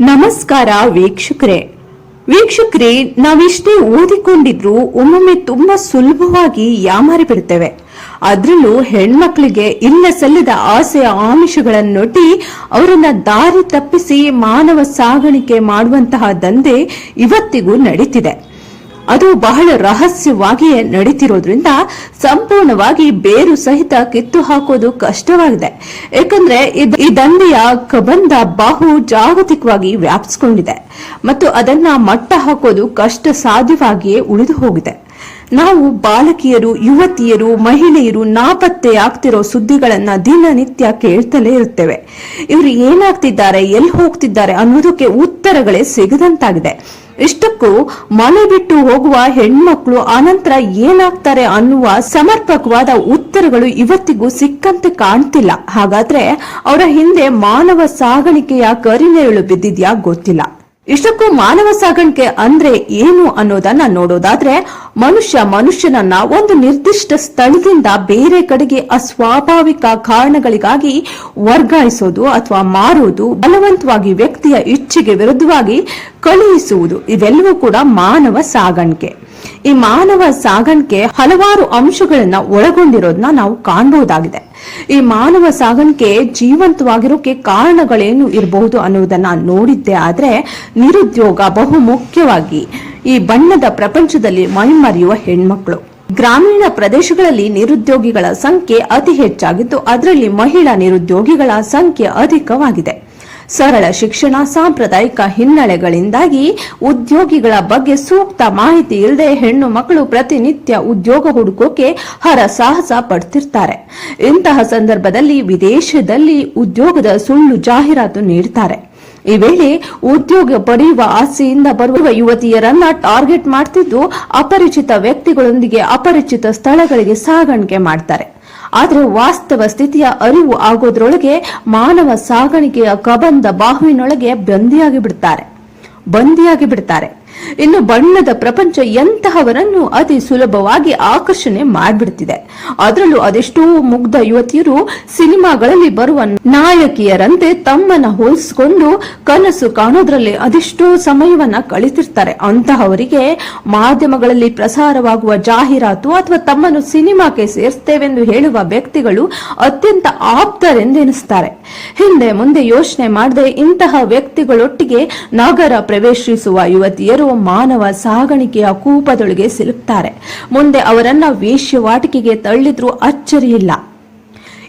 ನಮಸ್ಕಾರ ವೀಕ್ಷಕರೇ. ವೀಕ್ಷಕರೇ, ನಾವಿಷ್ಟೇ ಓದಿಕೊಂಡಿದ್ರು ಒಮ್ಮೊಮ್ಮೆ ತುಂಬಾ ಸುಲಭವಾಗಿ ಯಾಮಾರಿ ಬಿಡುತ್ತೇವೆ. ಅದರಲ್ಲೂ ಹೆಣ್ಮಕ್ಳಿಗೆ ಇಲ್ಲ ಸಲ್ಲದ ಆಸೆಯ ಆಮಿಷಗಳನ್ನೊಡ್ಡಿ ಅವರನ್ನ ದಾರಿ ತಪ್ಪಿಸಿ ಮಾನವ ಸಾಗಾಣಿಕೆ ಮಾಡುವಂತಹ ದಂಧೆ ಇವತ್ತಿಗೂ ನಡೀತಿದೆ. ಅದು ಬಹಳ ರಹಸ್ಯವಾಗಿಯೇ ನಡೀತಿರೋದ್ರಿಂದ ಸಂಪೂರ್ಣವಾಗಿ ಬೇರು ಸಹಿತ ಕಿತ್ತು ಹಾಕೋದು ಕಷ್ಟವಾಗಿದೆ. ಯಾಕಂದ್ರೆ ಇದ್- ಈ ದಂಧೆಯ ಕಬಂಧ ಬಹು ಜಾಗತಿಕವಾಗಿ ವ್ಯಾಪಿಸ್ಕೊಂಡಿದೆ ಮತ್ತು ಅದನ್ನ ಮಟ್ಟ ಹಾಕೋದು ಕಷ್ಟ ಸಾಧ್ಯವಾಗಿಯೇ ಉಳಿದು ಹೋಗಿದೆ. ನಾವು ಬಾಲಕಿಯರು, ಯುವತಿಯರು, ಮಹಿಳೆಯರು ನಾಪತ್ತೆಯಾಗ್ತಿರೋ ಸುದ್ದಿಗಳನ್ನ ದಿನನಿತ್ಯ ಕೇಳ್ತಲೇ ಇರ್ತೇವೆ ಇವರು ಏನಾಗ್ತಿದ್ದಾರೆ ಎಲ್ಲಿ ಹೋಗ್ತಿದ್ದಾರೆ ಅನ್ನೋದಕ್ಕೆ ಉತ್ತರಗಳೇ ಸಿಗದಂತಾಗಿದೆ. ಇಷ್ಟಕ್ಕೂ ಮನೆ ಬಿಟ್ಟು ಹೋಗುವ ಹೆಣ್ಮಕ್ಳು ಅನಂತರ ಏನಾಗ್ತಾರೆ ಅನ್ನುವ ಸಮರ್ಪಕವಾದ ಉತ್ತರಗಳು ಇವತ್ತಿಗೂ ಸಿಕ್ಕಂತೆ ಕಾಣ್ತಿಲ್ಲ. ಹಾಗಾದ್ರೆ ಅವರ ಹಿಂದೆ ಮಾನವ ಸಾಗಾಣಿಕೆಯ ಕರಿನೆರಳು ಬಿದ್ದಿದ್ಯಾ ಗೊತ್ತಿಲ್ಲ. ಇಷ್ಟಕ್ಕೂ ಮಾನವ ಸಾಗಾಣಿಕೆ ಅಂದ್ರೆ ಏನು ಅನ್ನೋದನ್ನ ನೋಡೋದಾದ್ರೆ ಮನುಷ್ಯ ಮನುಷ್ಯನನ್ನ ಒಂದು ನಿರ್ದಿಷ್ಟ ಸ್ಥಳದಿಂದ ಬೇರೆ ಕಡೆಗೆ ಅಸ್ವಾಭಾವಿಕ ಕಾರಣಗಳಿಗಾಗಿ ವರ್ಗಾಯಿಸೋದು ಅಥವಾ ಮಾರುವುದು ಬಲವಂತವಾಗಿ ವ್ಯಕ್ತಿಯ ಇಚ್ಛೆಗೆ ವಿರುದ್ಧವಾಗಿ ಕಳುಹಿಸುವುದು. ಇವೆಲ್ಲವೂ ಕೂಡ ಮಾನವ ಸಾಗಾಣಿಕೆ. ಈ ಮಾನವ ಸಾಗಾಣಿಕೆ ಹಲವಾರು ಅಂಶಗಳನ್ನ ಒಳಗೊಂಡಿರೋದನ್ನ ನಾವು ಕಾಣಬಹುದಾಗಿದೆ. ಈ ಮಾನವ ಸಾಗಣಿಕೆ ಜೀವಂತವಾಗಿರೋಕೆ ಕಾರಣಗಳೇನು ಇರಬಹುದು ಅನ್ನುವುದನ್ನ ನೋಡಿದ್ದೆ ಆದ್ರೆ ನಿರುದ್ಯೋಗ ಬಹು ಮುಖ್ಯವಾಗಿ ಈ ಬಣ್ಣದ ಪ್ರಪಂಚದಲ್ಲಿ ಮೈಮರೆಯುವ ಹೆಣ್ಮಕ್ಳು. ಗ್ರಾಮೀಣ ಪ್ರದೇಶಗಳಲ್ಲಿ ನಿರುದ್ಯೋಗಿಗಳ ಸಂಖ್ಯೆ ಅತಿ ಹೆಚ್ಚಾಗಿದ್ದು ಅದರಲ್ಲಿ ಮಹಿಳಾ ನಿರುದ್ಯೋಗಿಗಳ ಸಂಖ್ಯೆ ಅಧಿಕವಾಗಿದೆ. ಸರಳ ಶಿಕ್ಷಣ ಸಾಂಪ್ರದಾಯಿಕ ಹಿನ್ನೆಲೆಗಳಿಂದಾಗಿ ಉದ್ಯೋಗಿಗಳ ಬಗ್ಗೆ ಸೂಕ್ತ ಮಾಹಿತಿ ಇಲ್ಲದೆ ಹೆಣ್ಣು ಮಕ್ಕಳು ಪ್ರತಿನಿತ್ಯ ಉದ್ಯೋಗ ಹುಡುಕೋಕೆ ಹರಸಾಹಸ ಪಡ್ತಿರ್ತಾರೆ. ಇಂತಹ ಸಂದರ್ಭದಲ್ಲಿ ವಿದೇಶದಲ್ಲಿ ಉದ್ಯೋಗದ ಸುಳ್ಳು ಜಾಹೀರಾತು ನೀಡ್ತಾರೆ. ಈ ವೇಳೆ ಉದ್ಯೋಗ ಪಡೆಯುವ ಆಸೆಯಿಂದ ಬರುವ ಯುವತಿಯರನ್ನ ಟಾರ್ಗೆಟ್ ಮಾಡ್ತಿದ್ದು ಅಪರಿಚಿತ ವ್ಯಕ್ತಿಗಳೊಂದಿಗೆ ಅಪರಿಚಿತ ಸ್ಥಳಗಳಿಗೆ ಸಾಗಾಣಿಕೆ ಮಾಡ್ತಾರೆ. ಆದ್ರೆ ವಾಸ್ತವ ಸ್ಥಿತಿಯ ಅರಿವು ಆಗೋದ್ರೊಳಗೆ ಮಾನವ ಸಾಗಾಣಿಕೆಯ ಕಬಂಧ ಬಾಹುವಿನೊಳಗೆ ಬಂದಿಯಾಗಿ ಬಿಡ್ತಾರೆ ಬಂದಿಯಾಗಿ ಬಿಡ್ತಾರೆ. ಇನ್ನು ಬಣ್ಣದ ಪ್ರಪಂಚ ಎಂತಹವರನ್ನು ಅತಿ ಸುಲಭವಾಗಿ ಆಕರ್ಷಣೆ ಮಾಡ್ಬಿಡ್ತಿದೆ. ಅದರಲ್ಲೂ ಅದೆಷ್ಟೋ ಮುಗ್ಧ ಯುವತಿಯರು ಸಿನಿಮಾಗಳಲ್ಲಿ ಬರುವ ನಾಯಕಿಯರಂತೆ ತಮ್ಮನ್ನ ಹೋಲಿಸಿಕೊಂಡು ಕನಸು ಕಾಣೋದ್ರಲ್ಲಿ ಅದೆಷ್ಟೋ ಸಮಯವನ್ನ ಕಳಿತಿರ್ತಾರೆ ಅಂತಹವರಿಗೆ ಮಾಧ್ಯಮಗಳಲ್ಲಿ ಪ್ರಸಾರವಾಗುವ ಜಾಹೀರಾತು ಅಥವಾ ತಮ್ಮನ್ನು ಸಿನಿಮಾಕ್ಕೆ ಸೇರಿಸ್ತೇವೆಂದು ಹೇಳುವ ವ್ಯಕ್ತಿಗಳು ಅತ್ಯಂತ ಆಪ್ತರೆಂದೆನಿಸ್ತಾರೆ. ಹಿಂದೆ ಮುಂದೆ ಯೋಚನೆ ಮಾಡದೆ ಇಂತಹ ವ್ಯಕ್ತಿಗಳೊಟ್ಟಿಗೆ ನಗರ ಪ್ರವೇಶಿಸುವ ಯುವತಿಯರು ಮಾನವ ಸಾಗಾಣಿಕೆಯ ಕೂಪದೊಳಗೆ ಸಿಲುಕ್ತಾರೆ. ಮುಂದೆ ಅವರನ್ನ ವೇಶ್ಯವಾಟಿಕೆಗೆ ತಳ್ಳಿದ್ರೂ ಅಚ್ಚರಿಯಿಲ್ಲ.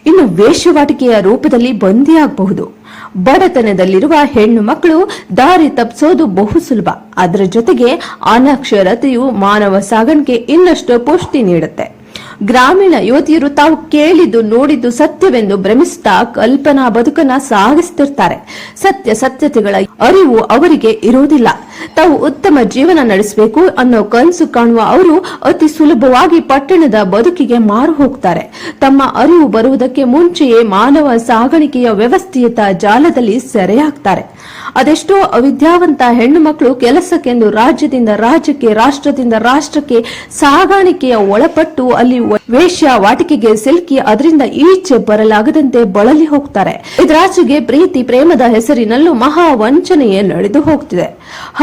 ಇನ್ನು ವೇಷವಾಟಿಕೆಯ ರೂಪದಲ್ಲಿ ಬಂದಿಯಾಗಬಹುದು. ಬಡತನದಲ್ಲಿರುವ ಹೆಣ್ಣು ಮಕ್ಕಳು ದಾರಿ ತಪ್ಪಿಸೋದು ಬಹು ಸುಲಭ. ಅದರ ಜೊತೆಗೆ ಅನಕ್ಷರತೆಯು ಮಾನವ ಸಾಗಣಿಕೆ ಇನ್ನಷ್ಟು ಪುಷ್ಟಿ ನೀಡುತ್ತೆ. ಗ್ರಾಮೀಣ ಯುವತಿಯರು ತಾವು ಕೇಳಿದ್ದು ನೋಡಿದ್ದು ಸತ್ಯವೆಂದು ಭ್ರಮಿಸುತ್ತಾ ಕಲ್ಪನಾ ಬದುಕನ್ನ ಸಾಗಿಸ್ತಿರ್ತಾರೆ. ಸತ್ಯ ಸತ್ಯತೆಗಳ ಅರಿವು ಅವರಿಗೆ ಇರುವುದಿಲ್ಲ. ತಾವು ಉತ್ತಮ ಜೀವನ ನಡೆಸಬೇಕು ಅನ್ನೋ ಕನಸು ಕಾಣುವ ಅವರು ಅತಿ ಸುಲಭವಾಗಿ ಪಟ್ಟಣದ ಬದುಕಿಗೆ ಮಾರು ಹೋಗ್ತಾರೆ. ತಮ್ಮ ಅರಿವು ಬರುವುದಕ್ಕೆ ಮುಂಚೆಯೇ ಮಾನವ ಸಾಗಾಣಿಕೆಯ ವ್ಯವಸ್ಥಿತ ಜಾಲದಲ್ಲಿ ಸೆರೆಯಾಗ್ತಾರೆ. ಅದೆಷ್ಟೋ ಅವಿದ್ಯಾವಂತ ಹೆಣ್ಣು ಮಕ್ಕಳು ಕೆಲಸಕ್ಕೆಂದು ರಾಜ್ಯದಿಂದ ರಾಜ್ಯಕ್ಕೆ, ರಾಷ್ಟ್ರದಿಂದ ರಾಷ್ಟ್ರಕ್ಕೆ ಸಾಗಾಣಿಕೆಯ ಒಳಪಟ್ಟು ಅಲ್ಲಿ ವೇಶ್ಯಾವಾಟಿಕೆಗೆ ಸಿಲುಕಿ ಅದರಿಂದ ಈಚೆ ಬರಲಾಗದಂತೆ ಬಳಲಿ ಹೋಗ್ತಾರೆ. ಇದರಾಚೆಗೆ ಪ್ರೀತಿ, ಪ್ರೇಮದ ಹೆಸರಿನಲ್ಲೂ ಮಹಾ ವಂಚನೆಯೇ ನಡೆದು ಹೋಗ್ತಿದೆ.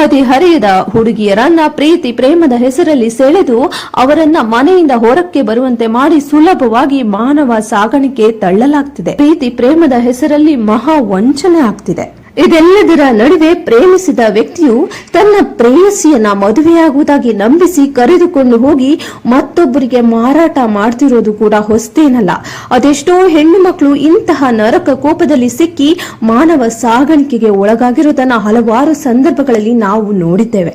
ಹದಿಹರೆಯದ ಹುಡುಗಿಯರನ್ನ ಪ್ರೀತಿ ಪ್ರೇಮದ ಹೆಸರಲ್ಲಿ ಸೆಳೆದು ಅವರನ್ನ ಮನೆಯಿಂದ ಹೊರಕ್ಕೆ ಬರುವಂತೆ ಮಾಡಿ ಸುಲಭವಾಗಿ ಮಾನವ ಸಾಗಾಣಿಕೆ ತಳ್ಳಲಾಗ್ತಿದೆ. ಪ್ರೀತಿ ಪ್ರೇಮದ ಹೆಸರಲ್ಲಿ ಮಹಾ ವಂಚನೆ ಆಗ್ತಿದೆ. ಇದೆಲ್ಲದರ ನಡುವೆ ಪ್ರೇಮಿಸಿದ ವ್ಯಕ್ತಿಯು ತನ್ನ ಪ್ರೇಯಸಿಯನ್ನ ಮದುವೆಯಾಗುವುದಾಗಿ ನಂಬಿಸಿ ಕರೆದುಕೊಂಡು ಹೋಗಿ ಮತ್ತೊಬ್ಬರಿಗೆ ಮಾರಾಟ ಮಾಡ್ತಿರೋದು ಕೂಡ ಹೊಸ್ತೇನಲ್ಲ ಅದೆಷ್ಟೋ ಹೆಣ್ಣು ಮಕ್ಕಳು ಇಂತಹ ನರಕ ಕೋಪದಲ್ಲಿ ಸಿಕ್ಕಿ ಮಾನವ ಸಾಗಾಣಿಕೆಗೆ ಒಳಗಾಗಿರೋದನ್ನ ಹಲವಾರು ಸಂದರ್ಭಗಳಲ್ಲಿ ನಾವು ನೋಡಿದ್ದೇವೆ.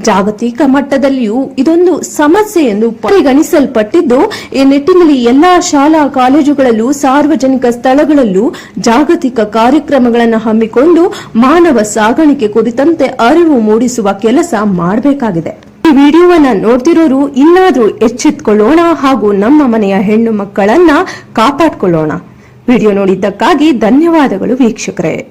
ಜಾಗತಿಕ ಮಟ್ಟದಲ್ಲಿಯೂ ಇದೊಂದು ಸಮಸ್ಯೆ ಎಂದು ಪರಿಗಣಿಸಲ್ಪಟ್ಟಿದ್ದು, ಈ ನಿಟ್ಟಿನಲ್ಲಿ ಎಲ್ಲಾ ಶಾಲಾ ಕಾಲೇಜುಗಳಲ್ಲೂ ಸಾರ್ವಜನಿಕ ಸ್ಥಳಗಳಲ್ಲೂ ಜಾಗತಿಕ ಕಾರ್ಯಕ್ರಮಗಳನ್ನು ಹಮ್ಮಿಕೊಂಡು ಮಾನವ ಸಾಗಾಣಿಕೆ ಕುರಿತಂತೆ ಅರಿವು ಮೂಡಿಸುವ ಕೆಲಸ ಮಾಡಬೇಕಾಗಿದೆ. ಈ ವಿಡಿಯೋವನ್ನ ನೋಡ್ತಿರೋರು ಇನ್ನಾದ್ರೂ ಎಚ್ಚೆತ್ಕೊಳ್ಳೋಣ ಹಾಗೂ ನಮ್ಮ ಮನೆಯ ಹೆಣ್ಣು ಮಕ್ಕಳನ್ನ ಕಾಪಾಡ್ಕೊಳ್ಳೋಣ. ವಿಡಿಯೋ ನೋಡಿದ್ದಕ್ಕಾಗಿ ಧನ್ಯವಾದಗಳು ವೀಕ್ಷಕರೇ.